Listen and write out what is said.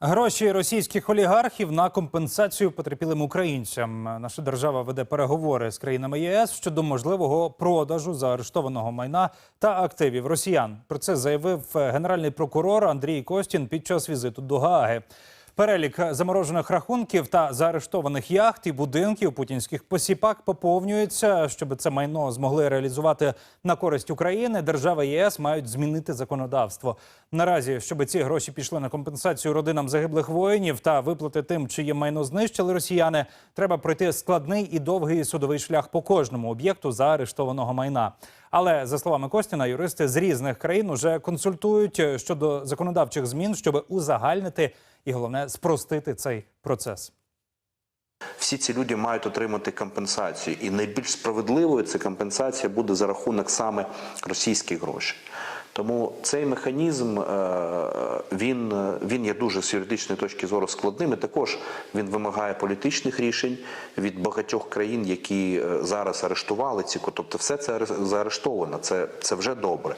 Гроші російських олігархів на компенсацію потерпілим українцям. Наша держава веде переговори з країнами ЄС щодо можливого продажу заарештованого майна та активів росіян. Про це заявив генеральний прокурор Андрій Костін під час візиту до Гааги. Перелік заморожених рахунків та заарештованих яхт і будинків путінських посіпак поповнюється. Щоб це майно змогли реалізувати на користь України, держава ЄС мають змінити законодавство. Наразі, щоб ці гроші пішли на компенсацію родинам загиблих воїнів та виплати тим, чиє майно знищили росіяни, треба пройти складний і довгий судовий шлях по кожному об'єкту заарештованого майна. Але за словами Костіна, юристи з різних країн уже консультують щодо законодавчих змін, щоб узагальнити і головне спростити цей процес. Всі ці люди мають отримати компенсацію, і найбільш справедливою ця компенсація буде за рахунок саме російських грошей. Тому цей механізм е, він, він є дуже з юридичної точки зору складним. І також він вимагає політичних рішень від багатьох країн, які е, зараз арештували ці тобто все це аре- заарештовано. Це, це вже добре.